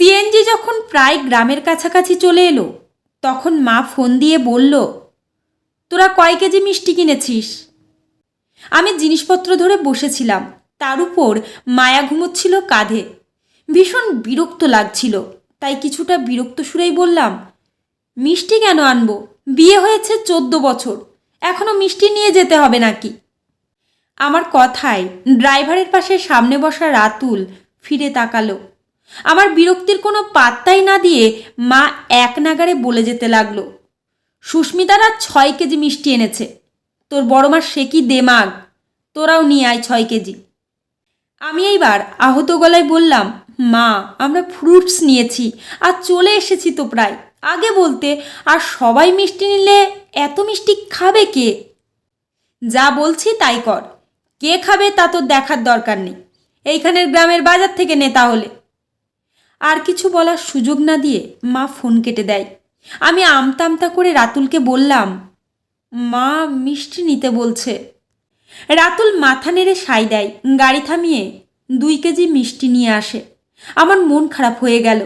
CNG যখন প্রায় গ্রামের কাছাকাছি চলে এলো, তখন মা ফোন দিয়ে বলল, তোরা কয় কেজি মিষ্টি কিনেছিস? আমি জিনিসপত্র ধরে বসেছিলাম। তার উপর মায়া ঘুমোচ্ছিল কাঁধে। ভীষণ বিরক্ত লাগছিল। তাই কিছুটা বিরক্ত সুরেই বললাম, মিষ্টি কেন আনব? বিয়ে হয়েছে চোদ্দ বছর। এখনও মিষ্টি নিয়ে যেতে হবে নাকি? আমার কথায় ড্রাইভারের পাশে সামনে বসা রাতুল ফিরে তাকালো। আমার বিরক্তির কোনো পাত্তাই না দিয়ে মা এক নাগারে বলে যেতে লাগল, সুস্মিতারা ছয় কেজি মিষ্টি এনেছে। তোর বড় মা সে কি দেমাগ? তোরাও নিয়ে আয় ছয় কেজি। আমি এইবার আহত গলায় বললাম, মা, আমরা ফ্রুটস নিয়েছি আর চলে এসেছি তো প্রায়। আগে বলতে, আর সবাই মিষ্টি নিলে এত মিষ্টি খাবে কে? যা বলছি তাই কর। কে খাবে তা তোর দেখার দরকার নেই। এইখানের গ্রামের বাজার থেকে নে তাহলে। আর কিছু বলার সুযোগ না দিয়ে মা ফোন কেটে দেয়। আমি আমতা আমতা করে রাতুলকে বললাম, মা মিষ্টি নিতে বলছে। রাতুল মাথা নেড়ে সাই দেয়, গাড়ি থামিয়ে দুই কেজি মিষ্টি নিয়ে আসে। আমার মন খারাপ হয়ে গেল।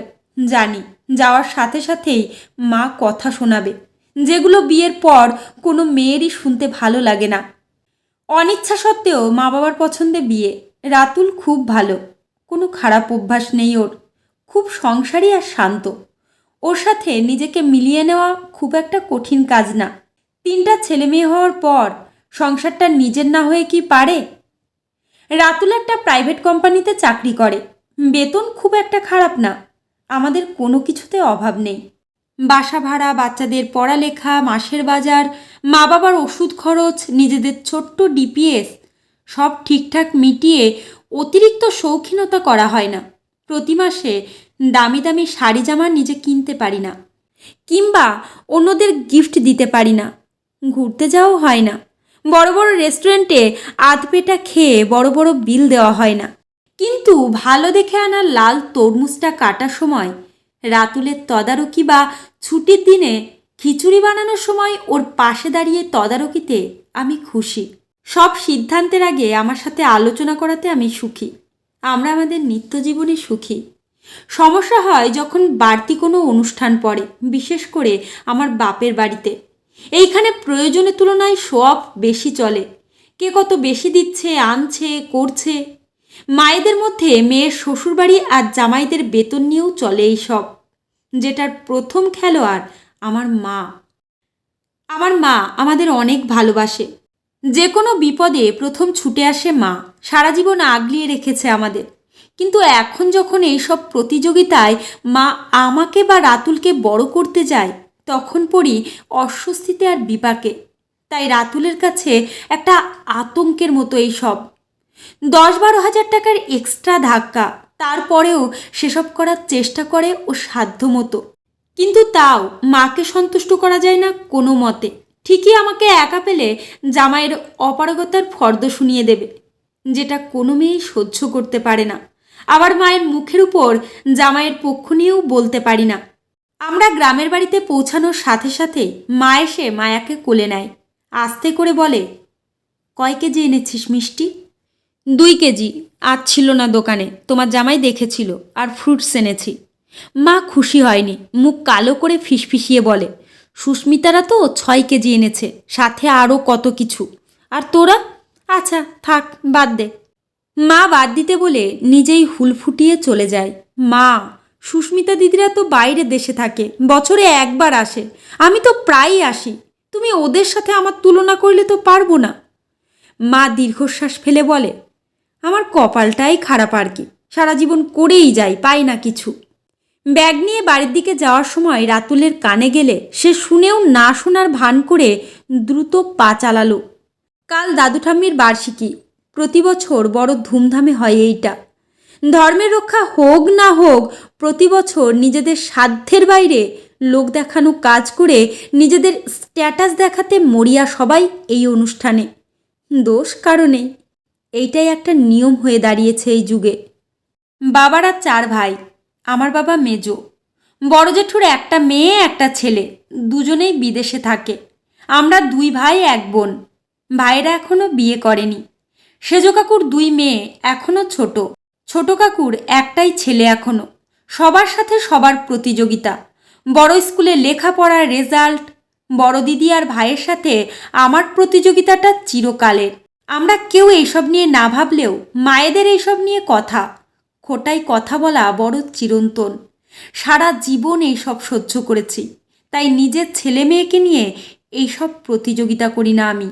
জানি, যাওয়ার সাথে সাথেই মা কথা শোনাবে। যেগুলো বিয়ের পর কোনো মেয়েরই শুনতে ভালো লাগে না। অনিচ্ছা সত্ত্বেও মা বাবার পছন্দে বিয়ে। রাতুল খুব ভালো। কোনো খারাপ অভ্যাস নেই ওর। খুব সংসারী আর শান্ত। ওর সাথে নিজেকে মিলিয়ে নেওয়া খুব একটা কঠিন কাজ না। তিনটা ছেলে মেয়ে হওয়ার পর সংসারটা নিজের না হয়ে কি পারে? রাতুল একটা প্রাইভেট কোম্পানিতে চাকরি করে। বেতন খুব একটা খারাপ না। আমাদের কোনো কিছুতে অভাব নেই। বাসা ভাড়া, বাচ্চাদের পড়ালেখা, মাসের বাজার মা বাবার ওষুধ খরচ, নিজেদের ছোট্ট ডিপিএস সব ঠিকঠাক মিটিয়ে অতিরিক্ত শৌখিনতা করা হয় না। প্রতি মাসে দামি দামি শাড়ি জামা নিজে কিনতে পারি না। কিংবা অন্যদের গিফট দিতে পারি না। ঘুরতে যাওয়াও হয় না। বড় বড় রেস্টুরেন্টে আধপেটা খেয়ে বড় বড় বিল দেওয়া হয় না। কিন্তু ভালো দেখে আনা লাল তরমুজটা কাটার সময়, রাতুলের তদারকি বা ছুটির দিনে খিচুড়ি বানানোর সময় ওর পাশে দাঁড়িয়ে তদারকিতে আমি খুশি। সব সিদ্ধান্তের আগে আমার সাথে আলোচনা করাতে আমি সুখী। আমরা আমাদের নিত্যজীবনে সুখী। সমস্যা হয় যখন বাড়তি কোনো অনুষ্ঠান পড়ে, বিশেষ করে আমার বাপের বাড়িতে। এইখানে প্রয়োজনের তুলনায় সব বেশি চলে। কে কত বেশি দিচ্ছে, আনছে, করছে। মায়েদের মধ্যে মেয়ের শ্বশুরবাড়ি আর জামাইদের বেতন নিয়েও চলে এই সব যেটার প্রথম খেলোয়াড় আমার মা। আমার মা আমাদের অনেক ভালোবাসে। যে কোনো বিপদে প্রথম ছুটে আসে মা। সারা জীবন আগলিয়ে রেখেছে আমাদের। কিন্তু এখন যখন এইসব প্রতিযোগিতায় মা আমাকে বা রাতুলকে বড় করতে যায়, তখন পড়ি অস্বস্তিতে আর বিপাকে। তাই রাতুলের কাছে একটা আতঙ্কের মতো এই সব দশ বারো হাজার টাকার এক্সট্রা ধাক্কা, তারপরেও সেসব করার চেষ্টা করে ও সাধ্য মতো। কিন্তু তাও মাকে সন্তুষ্ট করা যায় না কোনো মতে। ঠিকই আমাকে একা পেলে জামাইয়ের অপারগতার ফর্দ শুনিয়ে দেবে, যেটা কোনো মেয়েই সহ্য করতে পারে না। আবার মায়ের মুখের উপর জামাইয়ের পক্ষ নিয়েও বলতে পারি না। আমরা গ্রামের বাড়িতে পৌঁছানোর সাথে সাথে মা এসে মায়াকে কোলে নেয়। আস্তে করে বলে, কয় কেজি এনেছিস মিষ্টি? দুই কেজি, আজ ছিল না দোকানে, তোমার জামাই দেখেছিল আর ফ্রুটস এনেছি। মা খুশি হয়নি, মুখ কালো করে ফিসফিসিয়ে বলে, সুস্মিতারা তো ছয় কেজি এনেছে, সাথে আরও কত কিছু। আর তোরা? আচ্ছা থাক, বাদ দে। মা বাদ দিতে বলে নিজেই হুল ফুটিয়ে চলে যায়। মা, সুস্মিতা দিদিরা তো বাইরে দেশে থাকে, বছরে একবার আসে। আমি তো প্রায়ই আসি। তুমি ওদের সাথে আমার তুলনা করলে তো পারব না। মা দীর্ঘশ্বাস ফেলে বলে, আমার কপালটাই খারাপ আর কি। সারা জীবন করেই যাই, পাই না কিছু। ব্যাগ নিয়ে বাড়ির দিকে যাওয়ার সময় রাতুলের কানে গেলে সে শুনেও না শোনার ভান করে দ্রুত পা চালালো। কাল দাদু ঠাম্মির বার্ষিকী প্রতি বছর বড় ধুমধামে হয় এইটা। ধর্মের রক্ষা হোক না হোক প্রতি বছর নিজেদের সাধ্যের বাইরে লোক দেখানো কাজ করে নিজেদের স্ট্যাটাস দেখাতে মরিয়া সবাই এই অনুষ্ঠানে। দোষ কারণে এইটাই একটা নিয়ম হয়ে দাঁড়িয়েছে এই যুগে। বাবারা চার ভাই, আমার বাবা মেজো। বড় জেঠুর একটা মেয়ে, একটা ছেলে। দুজনেই বিদেশে থাকে। আমরা দুই ভাই, এক বোন। ভাইরা এখনও বিয়ে করেনি। সেজো কাকুর দুই মেয়ে এখনও ছোট। ছোট কাকুর একটাই ছেলে এখনও সবার সাথে সবার প্রতিযোগিতা। বড় স্কুলে লেখাপড়ার রেজাল্ট, বড় দিদি আর ভাইয়ের সাথে আমার প্রতিযোগিতাটা চিরকালের। আমরা কেউ এইসব নিয়ে না ভাবলেও মায়েদের এইসব নিয়ে কথা, খোটাই কথা বলা বড় চিরন্তন। সারা জীবন এইসব সহ্য করেছি, তাই নিজের ছেলে মেয়েকে নিয়ে এইসব প্রতিযোগিতা করি না আমি।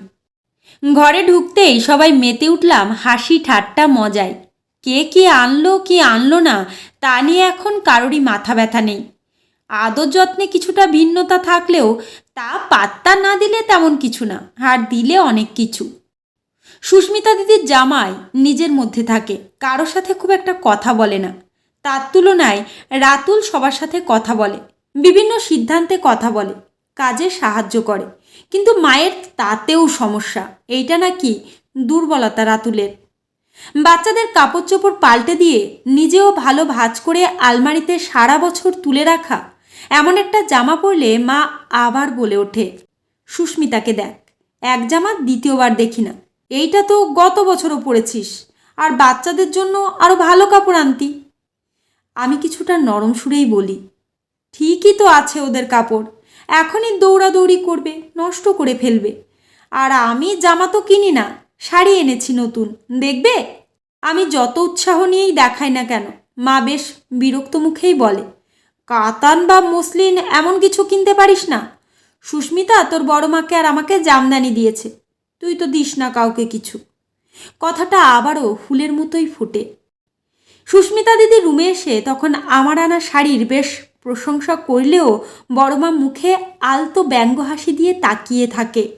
ঘরে ঢুকতেই সবাই মেতে উঠলাম হাসি ঠাট্টা মজায়। কে কি আনলো কি আনলো না, তা নিয়ে এখন কারোরই মাথা ব্যথা নেই। আদর যত্নে কিছুটা ভিন্নতা থাকলেও তা পাত্তা না দিলে তেমন কিছু না, আর দিলে অনেক কিছু। সুস্মিতা দিদির জামাই নিজের মধ্যে থাকে কারোর সাথে খুব একটা কথা বলে না। তার তুলনায় রাতুল সবার সাথে কথা বলে, বিভিন্ন সিদ্ধান্তে কথা বলে, কাজে সাহায্য করে। কিন্তু মায়ের তাতেও সমস্যা, এইটা নাকি দুর্বলতা রাতুলের। বাচ্চাদের কাপড় চোপড় পাল্টে দিয়ে নিজেও ভালো ভাজ করে আলমারিতে সারা বছর তুলে রাখা, এমন একটা জামা পরলে মা আবার বলে ওঠে, সুস্মিতাকে দেখ, এক জামা দ্বিতীয়বার দেখি না, এইটা তো গত বছরও পরেছিস, আর বাচ্চাদের জন্য আরও ভালো কাপড় আনতি। আমি কিছুটা নরম সুরেই বলি, ঠিকই তো আছে ওদের কাপড় এখনই দৌড়াদৌড়ি করবে, নষ্ট করে ফেলবে। আর আমি জামা তো কিনি না, শাড়ি এনেছি নতুন। দেখবে? আমি যত উৎসাহ নিয়েই দেখাই না কেন, মা বেশ বিরক্ত মুখেই বলে, কাতান বা মসলিন এমন কিছু কিনতে পারিস না? সুস্মিতা, তোর বড় মাকে আর আমাকে জামদানি দিয়েছে। তুই তো দিস না কাউকে কিছু। কথাটা আবারও ফুলের মতোই ফুটে। সুস্মিতা দিদি রুমে এসে তখন আমার আনা শাড়ির বেশ প্রশংসা করলেও বড়মা মুখে আলতো ব্যঙ্গ হাসি দিয়ে তাকিয়ে থাকে।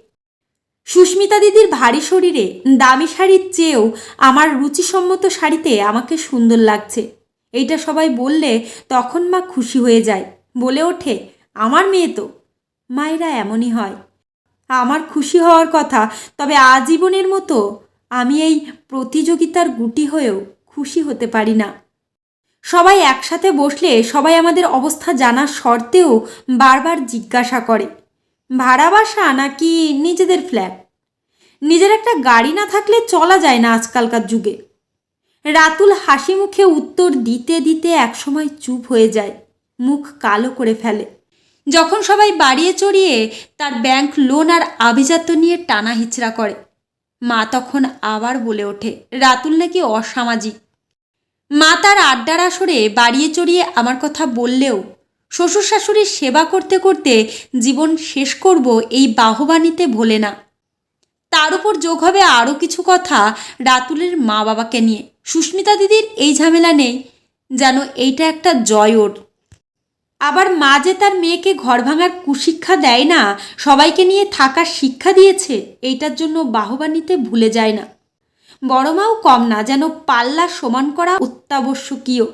সুস্মিতা দিদির ভারী শরীরে দামি শাড়ির চেয়েও আমার রুচিসম্মত শাড়িতে আমাকে সুন্দর লাগছে। এইটা সবাই বললে তখন মা খুশি হয়ে যায়। বলে ওঠে, আমার মেয়ে তো। মায়েরা এমনই হয়। আমার খুশি হওয়ার কথা, তবে আজীবনের মতো আমি এই প্রতিযোগিতার গুটি হয়েও খুশি হতে পারি না। সবাই একসাথে বসলে সবাই আমাদের অবস্থা জানার সত্ত্বেও বারবার জিজ্ঞাসা করে। ভাড়া বাসা নাকি নিজেদের ফ্ল্যাট নিজের একটা গাড়ি না থাকলে চলা যায় না আজকালকার যুগে। রাতুল হাসি মুখে উত্তর দিতে দিতে একসময় চুপ হয়ে যায়, মুখ কালো করে ফেলে। যখন সবাই বাড়িয়ে চড়িয়ে তার ব্যাংক লোন আর আভিজাত্য নিয়ে টানা হিচড়া করে, মা তখন আবার বলে ওঠে, রাতুল নাকি অসামাজিক? মা তার আড্ডার আসরে বাড়িয়ে চড়িয়ে আমার কথা বললেও শ্বশুর শাশুড়ির সেবা করতে করতে জীবন শেষ করব এই বাহবানিতে ভোলে না। তার উপর যোগ হবে আরও কিছু কথা রাতুলের মা বাবাকে নিয়ে। সুস্মিতা দিদির এই ঝামেলা নেই, যেন এইটা একটা জয় ওর। আবার মা যে তার মেয়েকে ঘর ভাঙার কুশিক্ষা দেয় না, সবাইকে নিয়ে থাকার শিক্ষা দিয়েছে, এইটার জন্য বাহবা নিতে ভুলে যায় না। বড় মাও কম না, যেন পাল্লা সমান করা অত্যাবশ্যকীয়।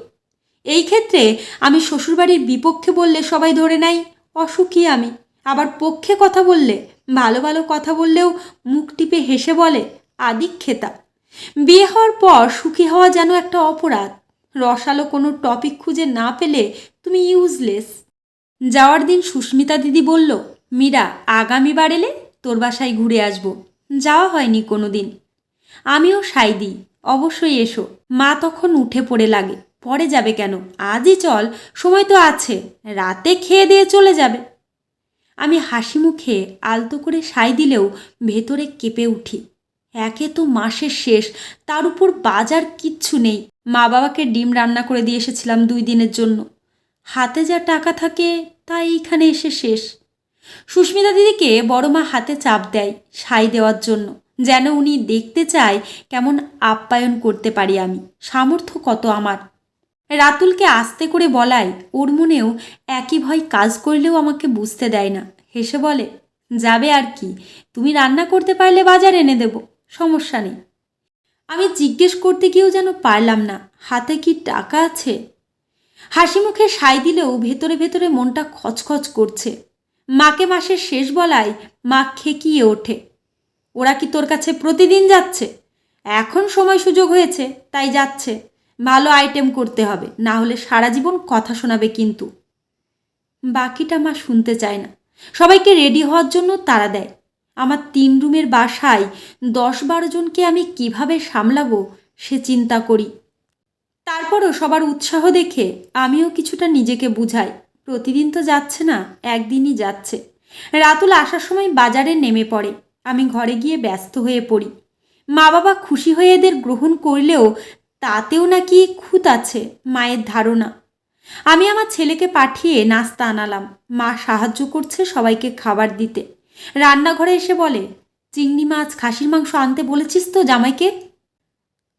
এই ক্ষেত্রে আমি শ্বশুরবাড়ির বিপক্ষে বললে সবাই ধরে নাই অসুখী আমি। আবার পক্ষে কথা বললে, ভালো ভালো কথা বললেও মুখ টিপে হেসে বলে, আদিক্ষেতা। বিয়ে হওয়ার পর সুখী হওয়া যেন একটা অপরাধ। রসালো কোনো টপিক খুঁজে না পেলে তুমি ইউজলেস। যাওয়ার দিন সুস্মিতা দিদি বলল, মীরা, আগামীবার এলে তোর বাসায় ঘুরে আসব। যাওয়া হয়নি কোনো দিন। আমিও সাই দিই। অবশ্যই এসো। মা তখন উঠে পড়ে লাগে। পরে যাবে কেন? আজই চল, সময় তো আছে। রাতে খেয়ে দিয়ে চলে যাবে। আমি হাসি মুখে আলতো করে সাই দিলেও ভেতরে কেঁপে উঠি। একে তো মাসের শেষ, তার উপর বাজার কিচ্ছু নেই। মা বাবাকে ডিম রান্না করে দিয়ে এসেছিলাম দুই দিনের জন্য। হাতে যা টাকা থাকে, তা এইখানে এসে শেষ। সুস্মিতা দিদিকে বড় মা হাতে চাপ দেয় সাই দেওয়ার জন্য। যেন উনি দেখতে চায় কেমন আপ্যায়ন করতে পারি আমি। সামর্থ্য কত আমার? রাতুলকে আস্তে করে বলায় ওর মনেও একই ভয় কাজ করলেও আমাকে বুঝতে দেয় না। হেসে বলে, যাবে আর কি? তুমি রান্না করতে পারলে বাজার এনে দেব, সমস্যা নেই। আমি জিজ্ঞেস করতে গিয়েও যেন পারলাম না, হাতে কি টাকা আছে? হাসি মুখে সাই দিলেও ভেতরে ভেতরে মনটা খচখচ করছে। মাকে মাসের শেষ বলায় মা খেকিয়ে ওঠে। ওরা কি তোর কাছে প্রতিদিন যাচ্ছে? এখন সময় সুযোগ হয়েছে, তাই যাচ্ছে। ভালো আইটেম করতে হবে, না হলে সারা জীবন কথা শোনাবে কিন্তু। বাকিটা মা শুনতে চায় না। সবাইকে রেডি হওয়ার জন্য তাড়া দেয়। আমার তিন রুমের বাসায় দশ বারো জনকে আমি কীভাবে সামলাবো সে চিন্তা করি। তারপরও সবার উৎসাহ দেখে আমিও কিছুটা নিজেকে বুঝাই। প্রতিদিন তো যাচ্ছে না, একদিনই যাচ্ছে। রাতুল আসার সময় বাজারে নেমে পড়ে। আমি ঘরে গিয়ে ব্যস্ত হয়ে পড়ি। মা বাবা খুশি হয়ে এদের গ্রহণ করলেও তাতেও নাকি খুঁত আছে মায়ের ধারণা। আমি আমার ছেলেকে পাঠিয়ে নাস্তা আনালাম। মা সাহায্য করছে সবাইকে খাবার দিতে। রান্নাঘরে এসে বলে, চিংড়ি মাছ, খাসির মাংস আনতে বলেছিস তো জামাইকে?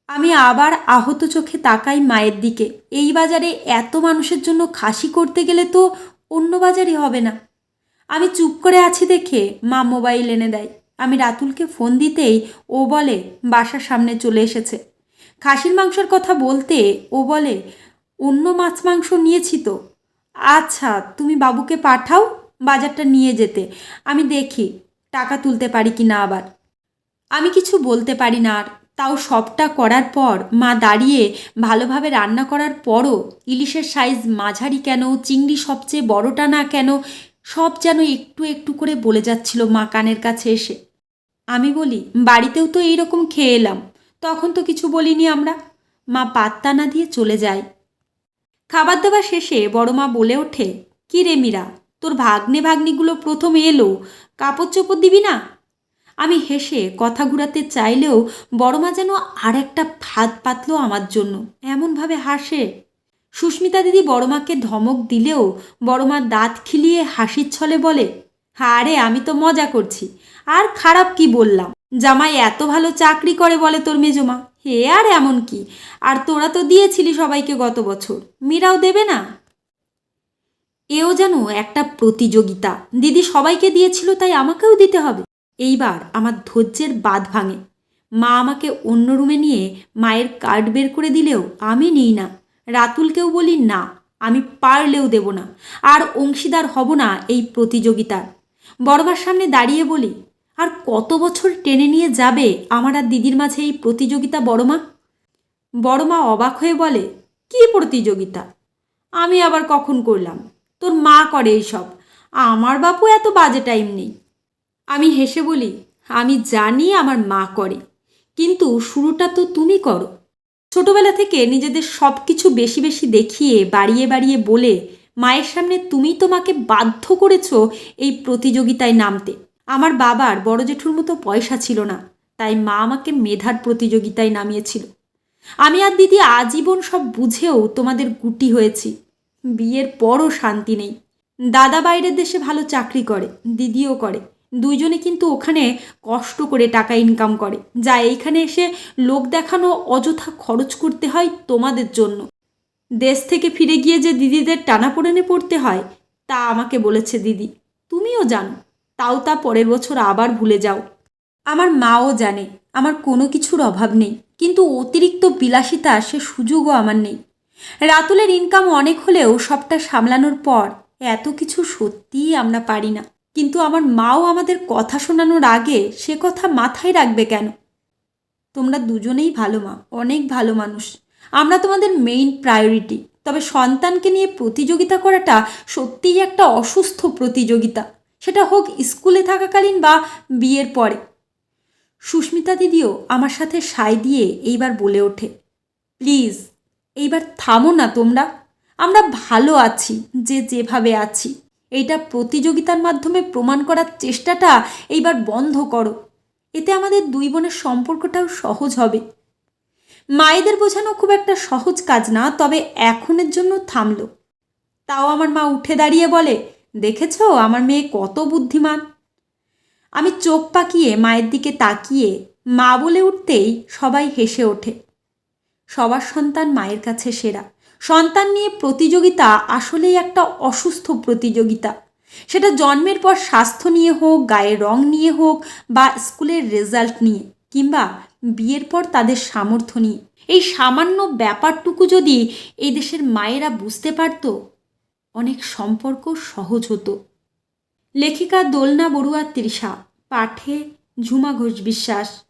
আমি আবার আহত চোখে তাকাই মায়ের দিকে। এই বাজারে এত মানুষের জন্য খাসি করতে গেলে তো অন্য বাজারই হবে না। আমি চুপ করে আছি দেখে মা মোবাইল এনে দেয়। আমি রাতুলকে ফোন দিতেই ও বলে, বাসার সামনে চলে এসেছে। খাসির মাংসের কথা বলতে ও বলে, অন্য মাছ মাংস নিয়েছি তো। আচ্ছা তুমি বাবুকে পাঠাও বাজারটা নিয়ে যেতে। আমি দেখি টাকা তুলতে পারি কি না আবার। আমি কিছু বলতে পারি না আর। তাও সবটা করার পর মা দাঁড়িয়ে ভালোভাবে রান্না করার পরও ইলিশের সাইজ মাঝারি কেন, চিংড়ি সবচেয়ে বড়টা না কেন, সব যেন একটু একটু করে বলে যাচ্ছিল মা কানের কাছে এসে। আমি বলি, বাড়িতেও তো এইরকম খেয়ে এলাম। তখন তো কিছু বলিনি আমরা। মা পাত্তা না দিয়ে চলে যায়। খাবার দাবার শেষে বড় মা বলে ওঠে, কি রে মীরা, তোর ভাগ্নে ভাগ্নিগুলো প্রথম এলো। কাপড় চোপড় দিবি না? আমি হেসে কথা ঘুরাতে চাইলেও বড়মা যেন আর একটা ফাঁদ পাতলো আমার জন্য। এমনভাবে হাসে। সুস্মিতা দিদি বড়মাকে ধমক দিলেও বড়মা দাঁত খিলিয়ে হাসির ছলে বলে হারে আমি তো মজা করছি। আর খারাপ কি বললাম? জামাই এত ভালো চাকরি করে বলে তোর মেজমা। হে আর এমন কি? আর তোরা তো দিয়েছিলি সবাইকে গত বছর। মীরাও দেবে না? এও যেন একটা প্রতিযোগিতা। দিদি সবাইকে দিয়েছিল, তাই আমাকেও দিতে হবে। এইবার আমার ধৈর্যের বাঁধ ভাঙে। মা আমাকে অন্য রুমে নিয়ে মায়ের কার্ড বের করে দিলেও আমি নিই না। রাতুলকেও বলি, না, আমি পারলেও দেব না। আর অংশীদার হব না এই প্রতিযোগিতার বড়মার সামনে দাঁড়িয়ে বলি আর কত বছর টেনে নিয়ে যাবে আমার আর দিদির মাঝে এই প্রতিযোগিতা, বড়মা? বড়মা অবাক হয়ে বলে, কি প্রতিযোগিতা? আমি আবার কখন করলাম? তোর মা করে এইসব। আমার বাপু এত বাজে টাইম নেই। আমি হেসে বলি, আমি জানি আমার মা করে, কিন্তু শুরুটা তো তুমি করো। ছোটবেলা থেকে নিজেদের সব কিছু বেশি বেশি দেখিয়ে, বাড়িয়ে বাড়িয়ে বলে, মায়ের সামনে তুমি তোমাকে বাধ্য করেছ এই প্রতিযোগিতায় নামতে। আমার বাবার বড় জেঠুর মতো পয়সা ছিল না, তাই মা আমাকে মেধার প্রতিযোগিতায় নামিয়েছিল। আমি আর দিদি আজীবন সব বুঝেও তোমাদের গুটি হয়েছি। বিয়ের পরও শান্তি নেই। দাদা বাইরের দেশে ভালো চাকরি করে, দিদিও করে। দুইজনে কিন্তু ওখানে কষ্ট করে টাকা ইনকাম করে। যা এইখানে এসে লোক দেখানো অযথা খরচ করতে হয় তোমাদের জন্য। দেশ থেকে ফিরে গিয়ে যে দিদিদের টানাপোড়েনে পড়তে হয়, তা আমাকে বলেছে দিদি। তুমিও জানো। তাও তা পরের বছর আবার ভুলে যাও। আমার মাও জানে, আমার কোনো কিছুর অভাব নেই, কিন্তু অতিরিক্ত বিলাসিতা, সে সুযোগও আমার নেই। রাতুলের ইনকাম অনেক হলেও সবটা সামলানোর পর এত কিছু সত্যিই আমরা পারি না। কিন্তু আমার মাও আমাদের কথা শোনানোর আগে সে কথা মাথায় রাখবে কেন? তোমরা দুজনেই ভালো মা, অনেক ভালো মানুষ। আমরা তোমাদের মেইন প্রায়োরিটি তবে সন্তানকে নিয়ে প্রতিযোগিতা করাটা সত্যিই একটা অসুস্থ প্রতিযোগিতা। সেটা হোক স্কুলে থাকাকালীন বা বিয়ের পরে। সুস্মিতা দিদিও আমার সাথে সায় দিয়ে এইবার বলে ওঠে, প্লিজ, এইবার থামো না তোমরা। আমরা ভালো আছি, যে যেভাবে আছি। এইটা প্রতিযোগিতার মাধ্যমে প্রমাণ করার চেষ্টাটা এইবার বন্ধ করো। এতে আমাদের দুই বোনের সম্পর্কটাও সহজ হবে। মায়েদের বোঝানো খুব একটা সহজ কাজ না, তবে এখনের জন্য থামলো। তাও আমার মা উঠে দাঁড়িয়ে বলে দেখেছ? আমার মেয়ে কত বুদ্ধিমান। আমি চোখ পাকিয়ে মায়ের দিকে তাকিয়ে মা বলে উঠতেই সবাই হেসে ওঠে। সবার সন্তান মায়ের কাছে সেরা। সন্তান নিয়ে প্রতিযোগিতা আসলেই একটা অসুস্থ প্রতিযোগিতা। সেটা জন্মের পর স্বাস্থ্য নিয়ে হোক, গায়ের রং নিয়ে হোক বা স্কুলের রেজাল্ট নিয়ে, কিংবা বিয়ের পর তাদের সামর্থ্য নিয়ে। এই সামান্য ব্যাপারটুকু যদি এই দেশের মায়েরা বুঝতে পারত অনেক সম্পর্ক সহজ হতো। লেখিকা দোলনা বড়ুয়া তৃষা পাঠে ঝুমা ঘোষ বিশ্বাস।